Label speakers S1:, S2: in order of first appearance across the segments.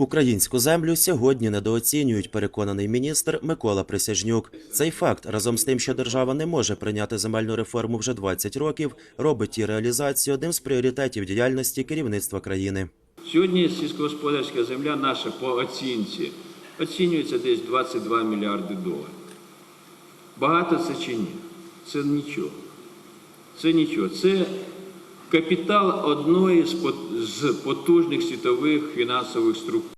S1: Українську землю сьогодні недооцінюють, переконаний міністр Микола Присяжнюк. Цей факт разом з тим, що держава не може прийняти земельну реформу вже 20 років, робить її реалізацію одним з пріоритетів діяльності керівництва країни.
S2: Сьогодні сільськогосподарська земля наша по оцінці оцінюється десь 22 мільярди доларів. Багато це чи ні? Це нічого. Це нічого. Це капітал одної з пот- з потужних світових фінансових структур.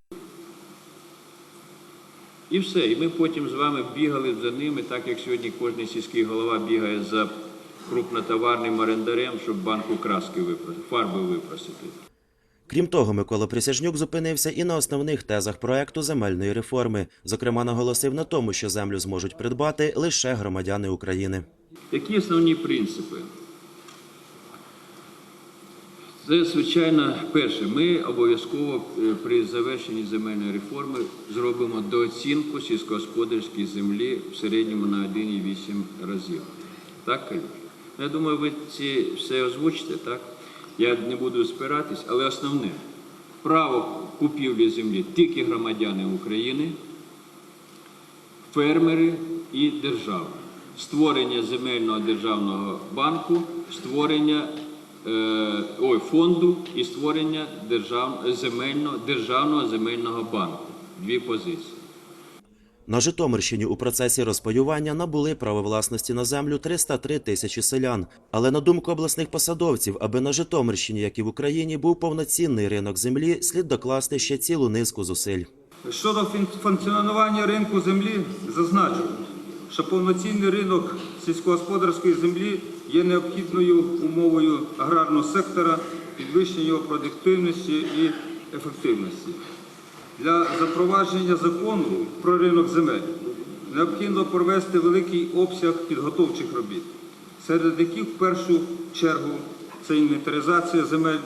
S2: І все. І ми потім з вами бігали за ними, так як сьогодні кожен сільський голова бігає за крупнотоварним орендарем, щоб банку краски випросити, фарби випросити.
S1: Крім того, Микола Присяжнюк зупинився і на основних тезах проекту земельної реформи. Зокрема, наголосив на тому, що землю зможуть придбати лише громадяни України.
S2: Які основні принципи? Це, звичайно, перше, ми обов'язково е, при завершенні земельної реформи зробимо дооцінку сільськогосподарської землі в середньому на 1,8 разів. Так? Я думаю, ви ці все озвучите, так? Я не буду спиратись, але основне право купівлі землі тільки громадяни України, фермери і держава. Створення земельного державного банку, створення ой, фонду і створення держав, земельного, державного земельного банку. Дві позиції.
S1: На Житомирщині у процесі розпаювання набули право власності на землю 303 тисячі селян. Але на думку обласних посадовців, аби на Житомирщині, як і в Україні, був повноцінний ринок землі, слід докласти ще цілу низку зусиль.
S3: Щодо функціонування ринку землі, зазначу, що повноцінний ринок сільськогосподарської землі є необхідною умовою аграрного сектора, підвищення його продуктивності і ефективності. Для запровадження закону про ринок земель необхідно провести великий обсяг підготовчих робіт, серед яких в першу чергу це інвентаризація земель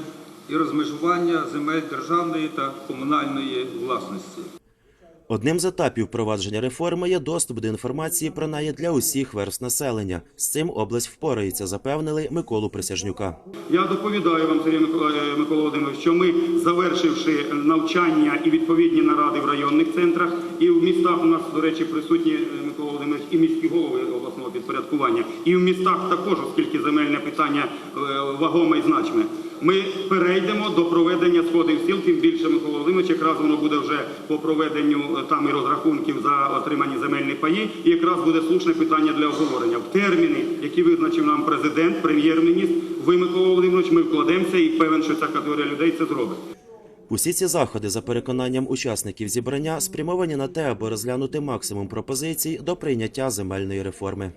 S3: і розмежування земель державної та комунальної власності.
S1: Одним з етапів впровадження реформи є доступ до інформації про неї для усіх верст населення. З цим область впорається, запевнили Миколу Присяжнюка.
S4: Я доповідаю вам, Сергій Микола, е, Володимирович, що ми, завершивши навчання і відповідні наради в районних центрах, і в містах у нас, до речі, присутні е, Микола Володимирович, і міські голови обласного підпорядкування, і в містах також, оскільки земельне питання е, вагоме і значиме. Ми перейдемо до проведення сходів сіл, тим більше Микола Володимирович, якраз воно буде вже по проведенню е, там і розрахунків за отримані земельні паї, і якраз буде слушне питання для обговорення. В терміни, які визначив нам президент, прем'єр-міністр, ви, Микола Володимирович, ми вкладемося і певен, що ця категорія людей це зробить.
S1: Усі ці заходи, за переконанням учасників зібрання, спрямовані на те, аби розглянути максимум пропозицій до прийняття земельної реформи.